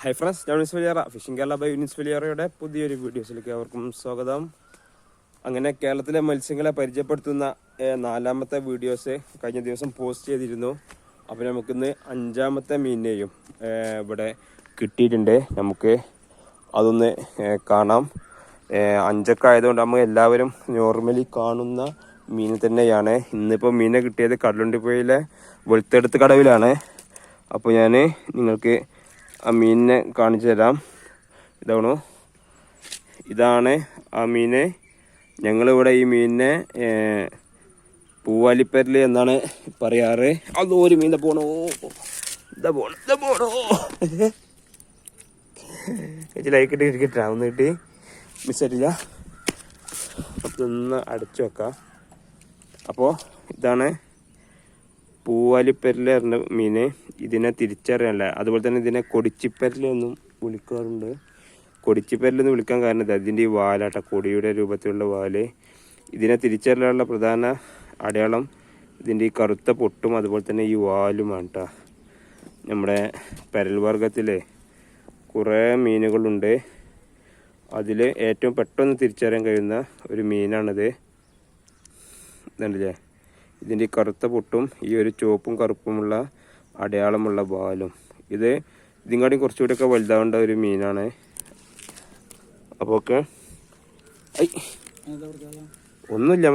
High friends ഞാൻ Younis Valiyara fishing Kerala by Yunis വലിയറയുടെ പുതിയൊരു വീഡിയോസിലേക്ക് അവർക്കും സ്വാഗതം. അങ്ങനെ കേരളത്തിലെ മത്സ്യങ്ങളെ പരിചയപ്പെടുത്തുന്ന നാലാമത്തെ വീഡിയോസ് കഴിഞ്ഞ ദിവസം പോസ്റ്റ് ചെയ്തിരുന്നു. അപ്പോൾ നമുക്കിന്ന് അഞ്ചാമത്തെ മീനിനെയും ഇവിടെ കിട്ടിയിട്ടുണ്ട്. നമുക്ക് അതൊന്ന് കാണാം. അഞ്ചൊക്കെ ആയതുകൊണ്ട് നമ്മൾ എല്ലാവരും നോർമലി കാണുന്ന മീൻ തന്നെയാണ്. ഇന്നിപ്പോൾ മീനെ കിട്ടിയത് കടലുണ്ടിപ്പുഴയിലെ വെളുത്തെടുത്ത് കടവിലാണ്. അപ്പോൾ ഞാൻ നിങ്ങൾക്ക് ആ മീനിനെ കാണിച്ചു തരാം. ഇതാണോ? ഇതാണ് ആ മീന് ഞങ്ങളിവിടെ ഈ മീനിനെ പൂവാലിപ്പരൽ എന്നാണ് പറയാറ്. അതോ ഒരു മീനെ പോണോ? ഇതാ പോണോ? ഇതാ പോണോ? ചേച്ചി ലൈക്ക് ഇട്ട് ഇരിക്കട്ടെ ഒന്ന് കിട്ടി. മിസ്സായിട്ടില്ല അപ്പം ഒന്ന് അടച്ചു വെക്കാം. അപ്പോൾ ഇതാണ് പൂവാലിപ്പരൽ പറഞ്ഞ മീന്. ഇതിനെ തിരിച്ചറിയാനല്ല. അതുപോലെ തന്നെ ഇതിനെ കൊടിച്ചിപ്പരൽ എന്നും വിളിക്കാറുണ്ട്. കൊടിച്ചിപ്പരൽ എന്ന് വിളിക്കാൻ കാരണം ഇത് അതിന്റെ ഈ വാലാട്ട കൊടിയുടെ രൂപത്തിലുള്ള വാൽ. ഇതിനെ തിരിച്ചറിയാനുള്ള പ്രധാന അടയാളം ഇതിന്റെ ഈ കറുത്ത പൊട്ടും അതുപോലെ തന്നെ ഈ വാലുമാണ് കേട്ടോ നമ്മുടെ പരൽ വർഗത്തിലെ കുറേ മീനുകളുണ്ട്. അതിൽ ഏറ്റവും പെട്ടെന്ന് തിരിച്ചറിയാൻ കഴിയുന്ന ഒരു മീനാണിത്. ഇതുണ്ടല്ലേ? ഇതിന്റെ കറുത്ത പൊട്ടും ഈ ഒരു ചുവപ്പും കറുപ്പുമുള്ള അടയാളമുള്ള ബാലും ഇത് ഇതിങ്ങാടി കുറച്ചുകൂടിയൊക്കെ വലുതാവേണ്ട ഒരു മീനാണ്. അപ്പോൾ ഒക്കെ ഒന്നുമില്ല